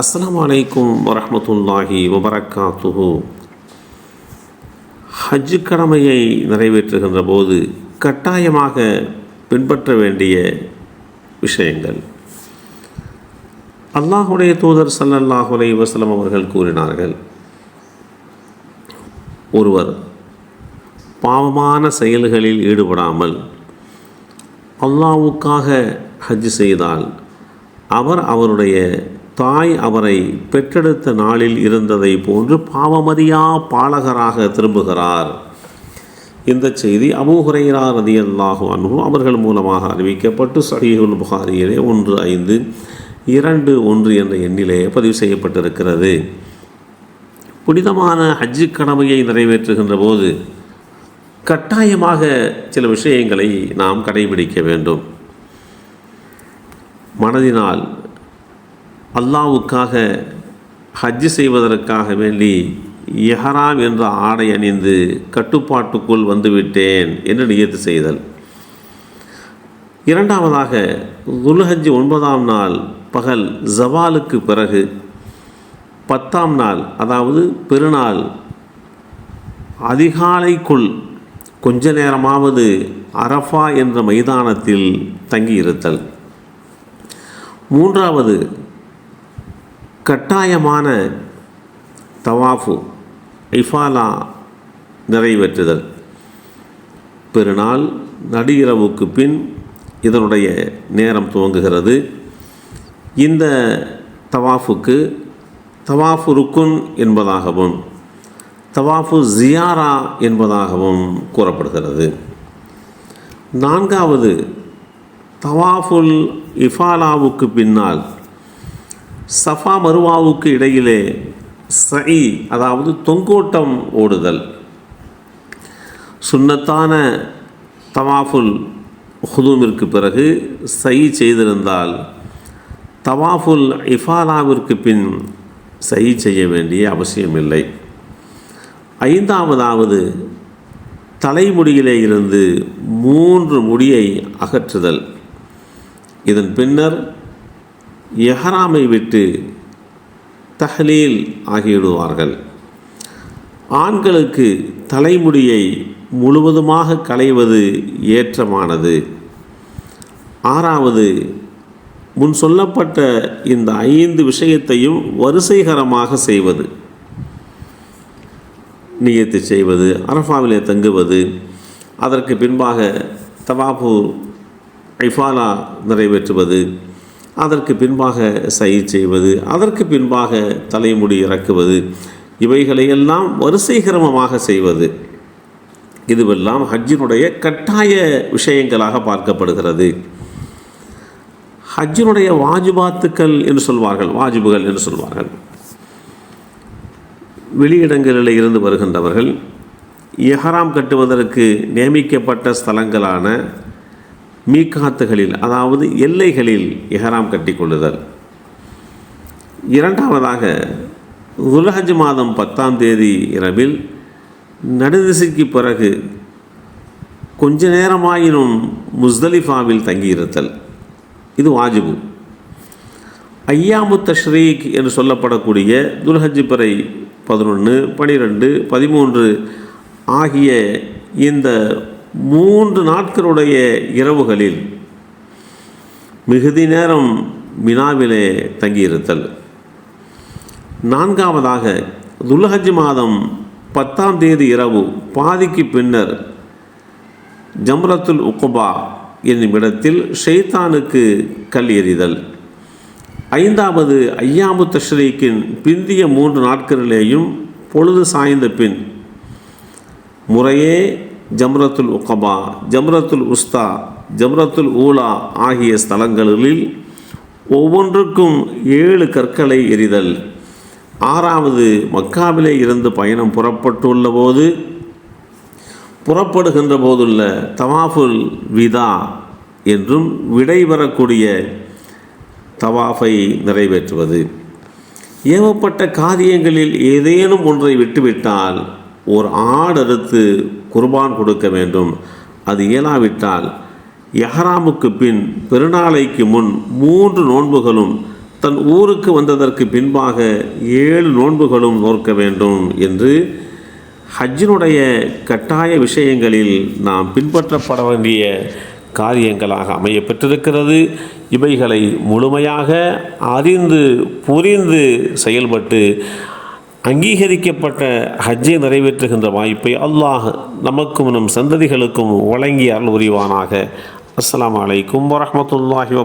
அஸ்லாம் அலைக்கும் வரமத்துல்லாஹி வபரக்காத்துஹு. ஹஜ் கடமையை நிறைவேற்றுகின்ற போது கட்டாயமாக பின்பற்ற வேண்டிய விஷயங்கள். அல்லாஹுடைய தூதர் ஸல்லல்லாஹு அலைஹி வஸல்லம் அவர்கள் கூறினார்கள் ஒருவர் பாவமான செயல்களில் ஈடுபடாமல் அல்லாவுக்காக ஹஜ் செய்தால் அவர் அவருடைய தாய் அவரை பெற்றெடுத்த நாளில் இருந்ததை போன்று பாவமறியா பாலகராக திரும்புகிறார். இந்த செய்தி அபூஹுரைரா ரதி அல்லாஹு அன்பு அவர்கள் மூலமாக அறிவிக்கப்பட்டு சஹீஹுல் புகாரியிலே ஒன்று ஐந்து இரண்டு ஒன்று என்ற எண்ணிலே பதிவு செய்யப்பட்டிருக்கிறது. புனிதமான ஹஜ்ஜு கடமையை நிறைவேற்றுகின்ற போது கட்டாயமாக சில விஷயங்களை நாம் கடைபிடிக்க வேண்டும். மனதினால் அல்லாவுக்காக ஹஜ்ஜு செய்வதற்காக வேண்டி எஹராம் என்ற ஆடை அணிந்து கட்டுப்பாட்டுக்குள் வந்துவிட்டேன் என்று நியத்து செய்தல். இரண்டாவதாக துல்ஹஜ் ஒன்பதாம் நாள் பகல் ஜவாலுக்கு பிறகு பத்தாம் நாள் அதாவது பெருநாள் அதிகாலைக்குள் கொஞ்ச நேரமாவது அரஃபா என்ற மைதானத்தில் தங்கியிருத்தல். மூன்றாவது கட்டாயமான தவாஃபு இஃபாலா நிறைவேற்றுதல். பெருநாள் நடுஇரவுக்கு பின் இதனுடைய நேரம் துவங்குகிறது. இந்த தவாஃபுக்கு தவாஃபு ருக்குன் என்பதாகவும் தவாஃபு ஜியாரா என்பதாகவும் கூறப்படுகிறது. நான்காவது தவாஃபுல் இஃபாலாவுக்கு பின்னால் சஃபா மருவாவுக்கு இடையிலே சை அதாவது தொங்கோட்டம் ஓடுதல். சுன்னத்தான தவாஃபுல் ஹுதூமிற்கு பிறகு சை செய்திருந்தால் தவாஃபுல் இஃபாலாவிற்கு பின் சை செய்ய வேண்டிய அவசியமில்லை. ஐந்தாவதாவது தலைமுடியிலே இருந்து மூன்று முடியை அகற்றுதல். இதன் பின்னர் எஹராமை விட்டு தஹலீல் ஆகிவிடுவார்கள். ஆண்களுக்கு தலைமுடியை முழுவதுமாக களைவது ஏற்றமானது. ஆறாவது முன் சொல்லப்பட்ட இந்த ஐந்து விஷயத்தையும் வரிசைகரமாக செய்வது. நியத்து செய்வது அரஃபாவிலே தங்குவது அதற்கு பின்பாக தவாபு ஐஃபாலா நிறைவேற்றுவது அதற்கு பின்பாக சை செய்வது அதற்கு பின்பாக தலைமுடி இறக்குவது இவைகளையெல்லாம் வரிசைகிரமமாக செய்வது. இதுவெல்லாம் ஹஜ்ஜினுடைய கட்டாய விஷயங்களாக பார்க்கப்படுகிறது. ஹஜ்ஜினுடைய வாஜிபாத்துக்கள் என்று சொல்வார்கள் வாஜிபுகள் என்று சொல்வார்கள். வெளியிடங்களில் இருந்து வருகின்றவர்கள் எஹராம் கட்டுவதற்கு நியமிக்கப்பட்ட ஸ்தலங்களான மீக்காத்துகளில் அதாவது எல்லைகளில் எஹராம் கட்டிக்கொள்ளுதல். இரண்டாவதாக உலஹஜ் மாதம் பத்தாம் தேதி இரவில் நடுதிசைக்கு பிறகு கொஞ்ச நேரமாயினும் முஸ்தலிஃபாவில் தங்கியிருத்தல். இது வாஜிபு. ஐயாமு தஷ்ரீக் என்று சொல்லப்படக்கூடிய துல்ஹஜ் பிறை பதினொன்று பனிரெண்டு பதிமூன்று ஆகிய இந்த மூன்று நாட்களுடைய இரவுகளில் மிகுதி நேரம் மினாவிலே தங்கியிருத்தல். நான்காவதாக துல்ஹஜ் மாதம் பத்தாம் தேதி இரவு பாதிக்கு பின்னர் ஜம்ரத்துல் உக்குபா என்னும் இடத்தில் ஷெய்தானுக்கு கல் எறிதல். ஐந்தாவது ஐயாமு தஷ்ரீக்கின் பிந்திய மூன்று நாட்களிலேயும் பொழுது சாய்ந்த பின் முறையே ஜம்ரத்துல் உகபா ஜம்ரத்துல் உஸ்தா ஜம்ரத்துல் ஊலா ஆகிய ஸ்தலங்களில் ஒவ்வொன்றுக்கும் ஏழு கற்களை எறிதல். ஆறாவது மக்காவிலே இருந்து பயணம் புறப்பட்டுள்ள போது புறப்படுகின்ற போதுள்ள தவாஃபுல் விதா என்றும் விடைபெறக்கூடிய தவாஃபை நிறைவேற்றுவது. ஏவப்பட்ட காரியங்களில் ஏதேனும் ஒன்றை விட்டுவிட்டால் ஒரு ஆடறுத்து குர்பான் கொடுக்க வேண்டும். அது இயலாவிட்டால் எஹராமுக்கு பின் பெருநாளைக்கு முன் மூன்று நோன்புகளும் தன் ஊருக்கு வந்ததற்கு பின்பாக ஏழு நோன்புகளும் நோற்க வேண்டும் என்று ஹஜ்ஜினுடைய கட்டாய விஷயங்களில் நாம் பின்பற்றப்பட வேண்டிய காரியங்களாக அமைய பெற்றிருக்கிறது இவைகளை முழுமையாக அறிந்து புரிந்து செயல்பட்டு அங்கீகரிக்கப்பட்ட ஹஜ்ஜை நிறைவேற்றுகின்ற வாய்ப்பை அல்லாஹ் நமக்கும் நம் சந்ததிகளுக்கும் வழங்கி அருள் புரிவானாக. அஸ்ஸலாமு அலைக்கும் வரஹ்மத்துல்லாஹி